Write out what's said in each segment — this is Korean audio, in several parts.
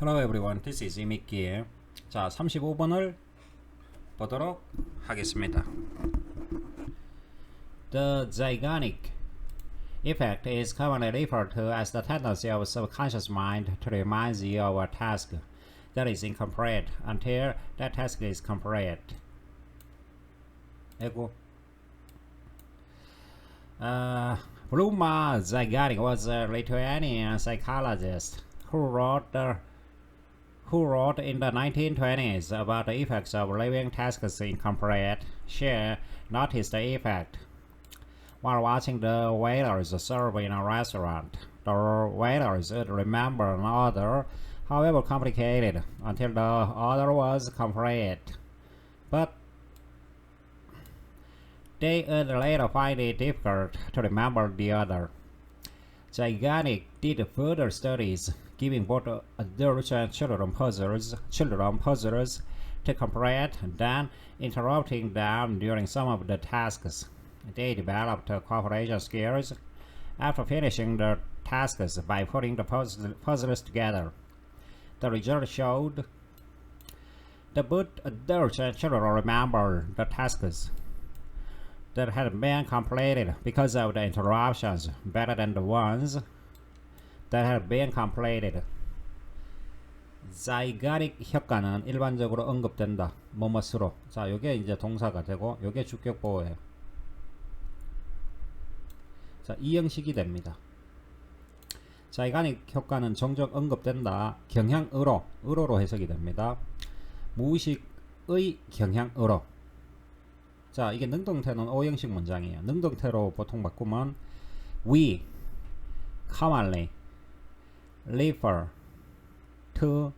Hello everyone, this is 이미끼. 자, 35번을 보도록 하겠습니다. The Zeigarnik effect is commonly referred to as the tendency of subconscious mind to remind you of a task that is incomplete until that task is complete. 에고. Uh, Bluma Zeigarnik was a Lithuanian psychologist who wrote the who wrote in the 1920s about the effects of leaving tasks incomplete, She noticed the effect while watching the waiters serve in a restaurant. The waiters would remember an order, however complicated, until the order was complete. But they would later find it difficult to remember the order. Gigantic did further studies, giving both adults and children puzzles, children puzzles to complete, then interrupting them during some of the tasks. They developed cooperation skills after finishing the tasks by putting the puzzles together. The result showed that both adults and children remember the tasks that had been completed because of the interruptions better than the ones that had been completed. zygotic 효과는 일반적으로 언급된다. 뭐뭐스로. 자, 요게 이제 동사가 되고 요게 주격 보호예요. 자, 이 형식이 됩니다. zygotic 효과는 종종 언급된다. 경향으로, 으로로 해석이 됩니다. 무의식의 경향으로. 자, 이게 능동태는 오형식 문장이에요. 능동태로 보통 바꾸면 we commonly refer to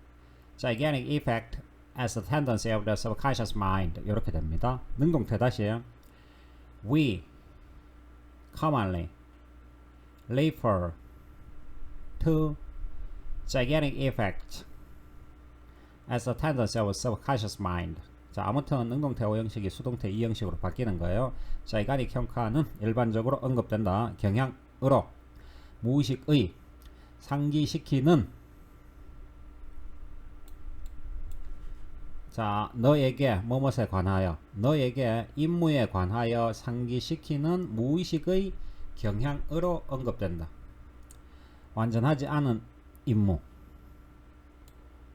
gigantic effect as the tendency of the subconscious mind 이렇게 됩니다. 능동태 다시 we commonly refer to gigantic effect as the tendency of subconscious mind 자, 아무튼 능동태 오형식이 수동태 이형식으로 바뀌는 거예요. 자, 이가닉 형카는 일반적으로 언급된다. 경향으로 무의식의 상기시키는 자, 너에게 뭐뭇에 관하여 너에게 임무에 관하여 상기시키는 무의식의 경향으로 언급된다. 완전하지 않은 임무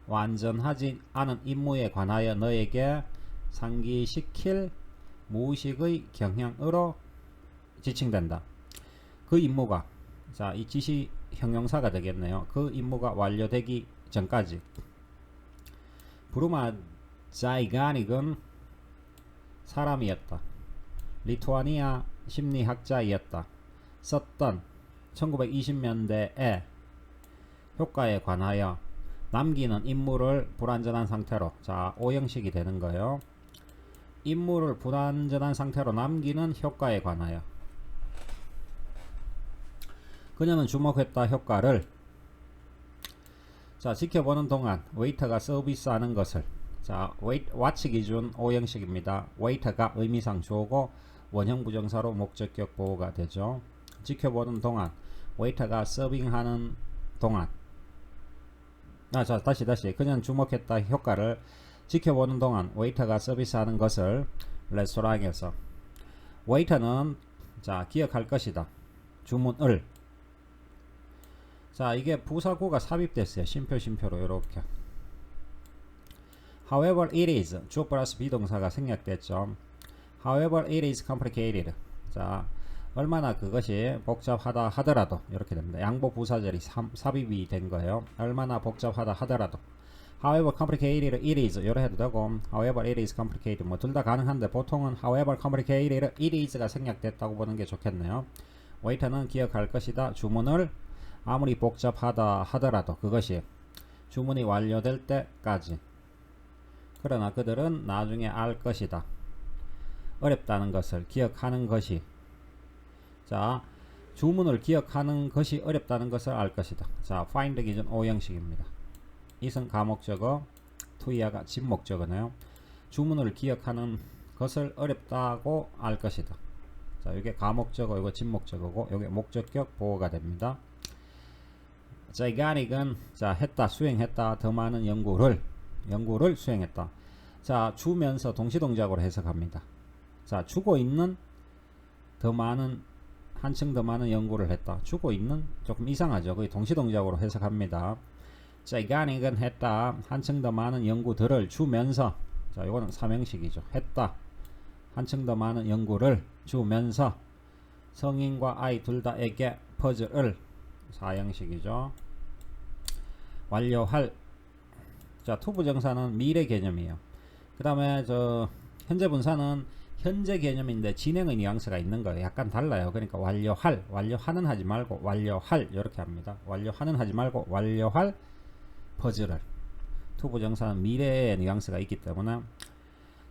완전하지 않은 임무에 관하여 너에게 상기시킬 무의식의 경향으로 지칭된다. 그 임무가 자, 이 지시 형용사가 되겠네요. 그 임무가 완료되기 전까지 브루마 자이가닉은 사람이었다. 리투아니아 심리학자이었다. 썼던 1920년대의 효과에 관하여 남기는 임무를 불완전한 상태로 자 오형식이 되는 거예요. 임무를 불완전한 상태로 남기는 효과에 관하여 그녀는 주목했다 효과를 자 지켜보는 동안 웨이터가 서비스하는 것을 자 웨이, 와치 기준 오형식입니다. 웨이터가 의미상 주어고 원형 부정사로 목적격 보호가 되죠. 지켜보는 동안 웨이터가 서빙하는 동안 아, 자, 다시, 다시. 그냥 주목했다 효과를 지켜보는 동안 웨이터가 서비스하는 것을 레스토랑에서. 웨이터는, 자, 기억할 것이다. 주문을. 자, 이게 부사구가 삽입됐어요. 심표, 심표로, 이렇게. However, it is. 주 플러스 비동사가 생략됐죠. However, it is complicated. 자, 얼마나 그것이 복잡하다 하더라도 이렇게 됩니다. 양보 부사절이 삼- 삽입이 된 거예요. 얼마나 복잡하다 하더라도 however complicated it is 이래 해도 되고 however it is complicated 뭐 둘 다 가능한데 보통은 however complicated it is가 생략됐다고 보는 게 좋겠네요. 웨이터는 기억할 것이다. 주문을 아무리 복잡하다 하더라도 그것이 주문이 완료될 때까지 그러나 그들은 나중에 알 것이다. 어렵다는 것을 기억하는 것이 자, 주문을 기억하는 것이 어렵다는 것을 알 것이다. 자, find 기준 오형식입니다. 이은 가목적어, 투이아가 진목적어네요. 주문을 기억하는 것을 어렵다고 알 것이다. 자, 이게 가목적어, 이거 진목적어고, 이게 목적격 보호가 됩니다. Zeigarnic은 자 했다 수행했다 더 많은 연구를 연구를 수행했다. 자 주면서 동시동작으로 해석합니다. 자 주고 있는 더 많은 한층 더 많은 연구를 했다. 주고 있는 조금 이상하죠. 거의 동시동작으로 해석합니다. zeigarnic은 했다. 한층 더 많은 연구들을 주면서 자 이거는 삼형식이죠. 했다. 한층 더 많은 연구를 주면서 성인과 아이 둘 다에게 퍼즐을 사형식이죠. 완료할 자 투부정사는 미래 개념이에요. 그 다음에 저 현재 분사는 현재 개념인데 진행의 뉘앙스가 있는 거예요. 약간 달라요. 그러니까 완료할 완료하는 하지 말고 완료할 이렇게 합니다. 완료하는 하지 말고 완료할 퍼즐을 투부정사는 미래의 뉘앙스가 있기 때문에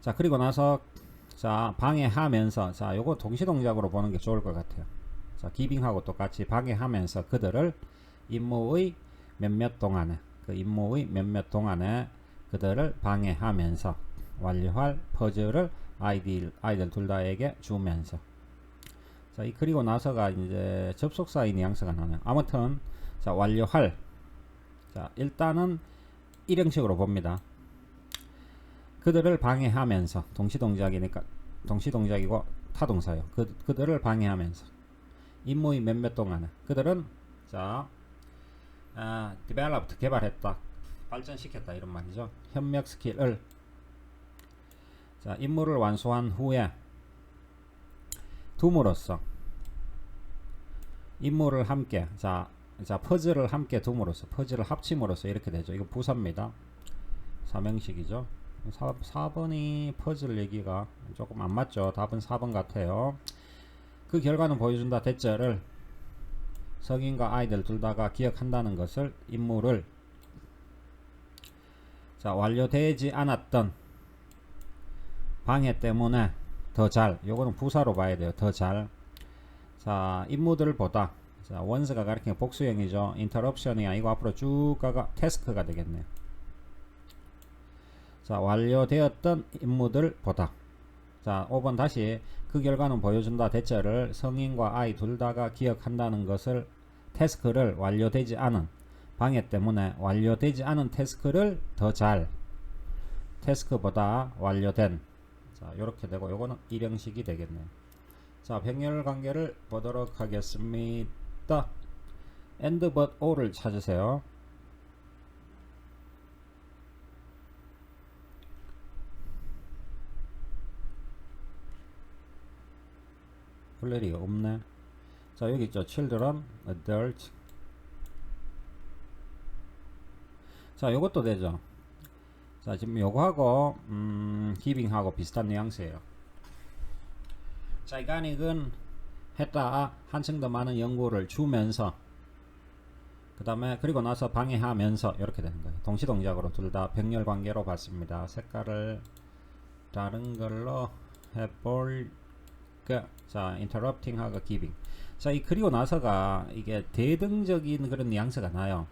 자 그리고 나서 자 방해하면서 자 요거 동시동작으로 보는 게 좋을 것 같아요. 자 기빙하고 똑같이 방해하면서 그들을 임무의 몇몇 동안에 그 임무의 몇몇 동안에 그들을 방해하면서 완료할 퍼즐을 아이들 아이들 둘 다에게 주면서 자 이 그리고 나서가 이제 접속사의 뉘앙스가 나네요. 아무튼 자 완료할 자 일단은 일형식으로 봅니다. 그들을 방해하면서 동시 동작이니까 동시 동작이고 타동사요. 그 그들을 방해하면서 임무의 몇몇 동안에 그들은 자 아, developed 개발했다 발전시켰다 이런 말이죠. 협력 스킬을 자 임무를 완수한 후에 둠으로써 임무를 함께 자, 자 퍼즐을 함께 둠으로써 퍼즐을 합침으로써 이렇게 되죠. 이거 부사입니다. 삼형식이죠. 4, 4번이 퍼즐 얘기가 조금 안 맞죠. 답은 4번 같아요. 그 결과는 보여준다. 대절을 성인과 아이들 둘 다가 기억한다는 것을 임무를 자 완료되지 않았던 방해 때문에 더 잘 요거는 부사로 봐야 돼요. 더 잘. 자 임무들을 보다. 자 원스가 가리키는 복수형이죠. 인터럽션이 아니고 앞으로 쭉 가가 태스크가 되겠네요. 자 완료되었던 임무들 보다 자 5번 다시. 그 결과는 보여준다. 대절을 성인과 아이 둘 다가 기억한다는 것을 태스크를 완료되지 않은 방해 때문에 완료되지 않은 태스크를 더 잘 태스크보다 완료된. 자 이렇게 되고 요거는 일형식이 되겠네요 자 병렬 관계를 보도록 하겠습니다. and but or를 찾으세요 플레리 없네. 자 여기 있죠. Children, adult. 자 요것도 되죠. 자 지금 요거하고 음, 기빙하고 비슷한 뉘앙스예요. 자 이간익은 했다. 한층 더 많은 연구를 주면서 그 다음에 그리고 나서 방해하면서 이렇게 되는 거예요. 동시동작으로 둘 다 병렬 관계로 봤습니다. 색깔을 다른 걸로 해볼 까 자 interrupting 하고 giving 자 이 그리고 나서가 이게 대등적인 그런 뉘앙스가 나요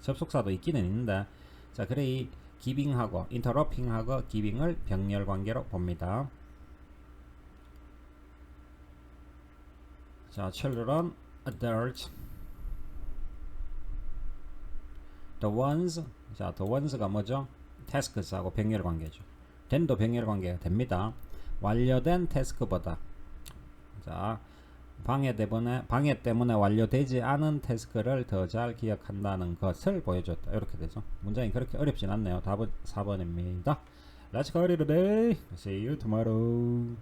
접속사도 있기는 있는데 자 그래 이 기빙하고 인터러핑하고 기빙을 병렬 관계로 봅니다. 자, children, adults, the ones, 자, the ones가 뭐죠? tasks하고 병렬 관계죠. 된도 병렬 관계가 됩니다. 완료된 태스크보다 자, 방해 때문에 방해 때문에 완료되지 않은 태스크를 더 잘 기억한다는 것을 보여줬다. 이렇게 되죠. 문장이 그렇게 어렵진 않네요. 답은 4번입니다. Let's go today. See you tomorrow.